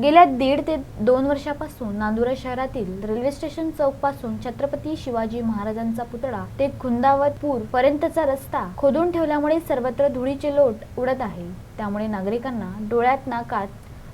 गेल्या दीड ते दोन वर्षापासून नांदुरा शहरातील रेल्वे स्टेशन चौकपासून छत्रपती शिवाजी महाराजांचा पुतळा ते खुंदावतपूर पर्यंतचा रस्ता खोदून ठेवल्यामुळे सर्वत्र धुळीचे लोट उडत आहे. त्यामुळे नागरिकांना डोळ्यात नाकात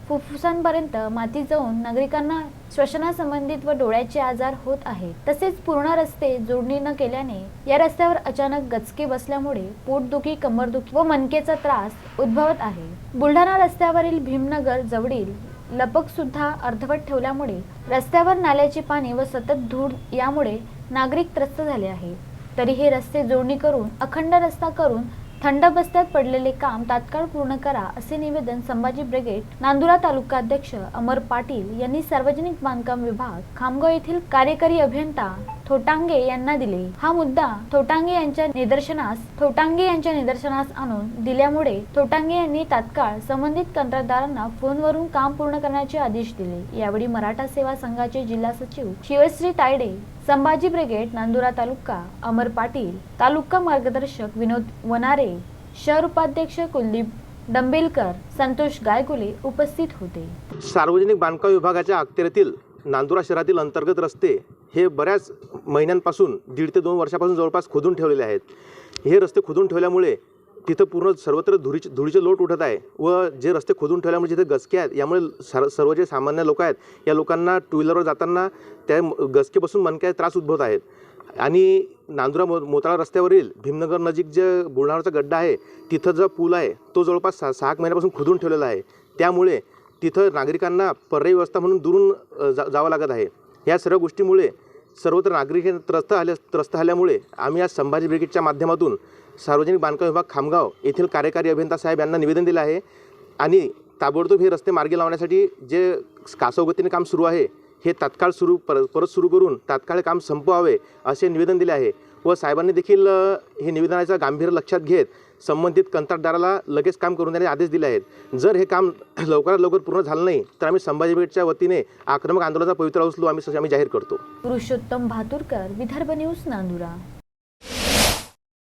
फुफ्फुसांपर्यंत माती जाऊन नागरिकांना श्वसनासंबंधित व डोळ्याचे आजार होत आहेत. तसेच पूर्ण रस्ते जोडणी न केल्याने या रस्त्यावर अचानक गचके बसल्यामुळे पोटदुखी कंबरदुखी व मनकेचा त्रास उद्भवत आहे. बुलढाणा रस्त्यावरील भीमनगर जवळील लपक सुद्धा अर्धवट ठेवल्यामुळे रस्त्यावर नाल्याचे पाणी व सतत धूळ यामुळे नागरिक त्रस्त झाले आहे. तरी हे रस्ते जोडणी करून अखंड रस्ता करून थंड बस्त्यात पडलेले काम तात्काळ पूर्ण करा असे निवेदन संभाजी ब्रिगेड नांदुरा तालुका अध्यक्ष अमर पाटील यांनी सार्वजनिक बांधकाम विभाग खामगाव येथील कार्यकारी अभियंता थोटांगे यांना दिले. हा मुद्दा थोटांगे यांच्या निदर्शनास थोटांगे यांच्या निदर्शनास आणून दिल्यामुळे थोटांगे यांनी तात्काळ संबंधित कंत्राटदारांना फोनवरून काम पूर्ण करण्याचे आदेश दिले. यावेळी मराठा सेवा संघाचे जिल्हा सचिव शिवश्री तायडे संभाजी ब्रिगेड नांदुरा तालुका अमर पाटील तालुका मार्गदर्शक विनोद वनारे शहर उपाध्यक्ष कुलदीप डंबेलकर संतोष गायगुले उपस्थित होते. सार्वजनिक बांधकाम विभागाच्या अखत्यारीतील नांदुरा शहरातील अंतर्गत रस्ते हे बऱ्याच महिन्यांपासून दीड ते दोन वर्षापासून जवळपास खोदून ठेवलेले आहेत. हे रस्ते खोदून ठेवल्यामुळे तिथं पूर्ण सर्वत्र धुरीचे धुळीचे लोट उठत आहे व जे रस्ते खोदून ठेवल्यामुळे जिथे गचके आहेत यामुळे सर सर्व जे सामान्य लोक आहेत या लोकांना टू व्हीलरवर जाताना त्या गचकेपासून मनक्या त्रास उद्भवत आहेत आणि नांदुरा मो मोताळा रस्त्यावरील भीमनगर नजीक जे बुलढाणाचा गड्डा आहे तिथं जो पूल आहे तो जवळपास सहा सहा महिन्यापासून खोदून ठेवलेला आहे. त्यामुळे तिथं नागरिकांना पर्यायी व्यवस्था म्हणून दुरून जा जावं लागत आहे. या सर्व गोष्टीमुळे सर्वत्र नागरिक हे त्रस्त आल्या त्रस्त आल्यामुळे आम्ही आज संभाजी ब्रिगेडच्या माध्यमातून सार्वजनिक बांधकाम विभाग खामगाव येथील कार्यकारी अभियंता साहेब यांना निवेदन दिलं आहे. आणि ताबडतोब हे रस्ते मार्गी लावण्यासाठी जे कासवगतीने काम सुरू आहे हे तात्काळ सुरू परत परत सुरू करून तात्काळ काम संपवावे असे निवेदन दिले आहे. व साहेबांनी देखील हे निवेदनाचा गांभीर्य लक्षात घेत संबंधित कंत्राटदाराला लगेच काम करून देण्याचे आदेश दिले आहेत. जर हे काम लवकरात लवकर पूर्ण झालं नाही तर आम्ही संभाजी वतीने आक्रमक आंदोलनाचा पवित्रा उचलू आम्ही आम्ही जाहीर करतो. पुरुषोत्तम भातुरकर विदर्भ न्यूज नांदुरा.